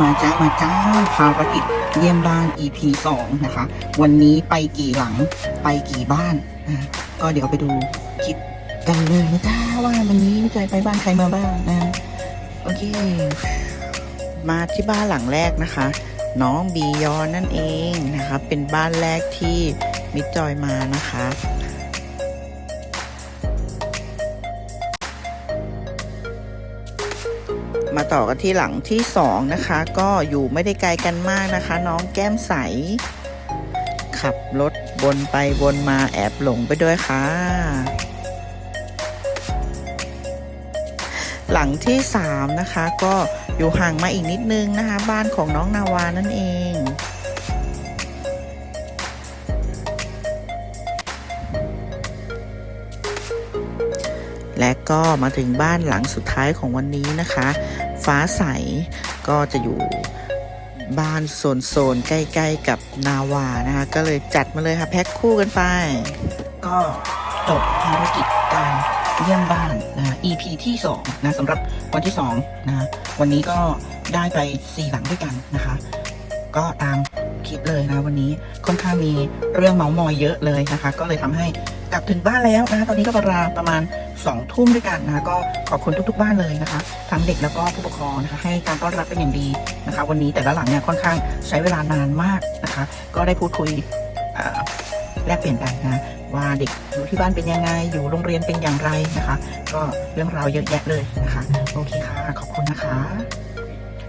มาจ้ามาจ้าภารกิจเยี่ยมบ้าน EP 2 นะคะ วันนี้ไปกี่หลังไปกี่บ้านอะก็เดี๋ยวไปดูคลิปกันเลยนะจ้าว่าวันนี้จะไปบ้านใครมาบ้างนะโอเค มาที่บ้านหลังแรกนะคะ น้องบียอนนั่นเองนะคะ เป็นบ้านแรกที่มิจอยมานะคะ มาต่อกันที่หลังที่สองนะคะ ก็อยู่ไม่ได้ไกลกันมากนะคะ น้องแก้มใส ขับรถวนไปวนมาแอบหลงไปด้วยค่ะ หลังที่สามนะคะ ก็อยู่ห่างมาอีกนิดนึงนะคะ บ้านของน้องนาวานั่นเอง และก็มาถึงบ้านหลังสุดท้ายของวันนี้นะคะ ฟ้าใสก็จะอยู่บ้านโซนๆใกล้ ๆ กับนาวานะคะ ก็เลยจัดมาเลยค่ะ แพ็คคู่กันไป ก็จบภารกิจการเยี่ยมบ้านนะ EP ที่2นะสำหรับวันที่2นะวันนี้ก็ได้ไป 4 หลังด้วยกันนะคะ ก็ตามคลิปเลยนะวันนี้ค่อนข้างมีเรื่องเมาส์มอยเยอะเลยนะคะ ก็เลยทำให้กลับถึงบ้านแล้วนะคะตอนนี้ก็เวลาประมาณ 2 ทุ่มด้วยกันนะคะก็ขอบคุณทุก ๆ บ้านเลยนะคะทั้งเด็กแล้วก็ผู้ปกครองนะคะให้การต้อนรับเป็นอย่างดีนะคะ วันนี้แต่ละหลังเนี่ยค่อนข้างใช้เวลานานมากนะคะ ก็ได้พูดคุยอ่อแลกเปลี่ยนกันนะว่าเด็กอยู่ที่บ้านเป็นยังไง อยู่โรงเรียนเป็นอย่างไรนะคะ ก็เรื่องราวเยอะแยะเลยนะคะ โอเคค่ะ ขอบคุณนะคะ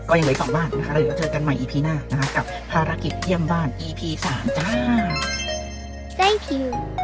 ก็ยังเหลือสองบ้านนะคะเดี๋ยวเจอกันใหม่ EP หน้านะคะ กับภารกิจเยี่ยมบ้าน EP 3จ้า Thank you.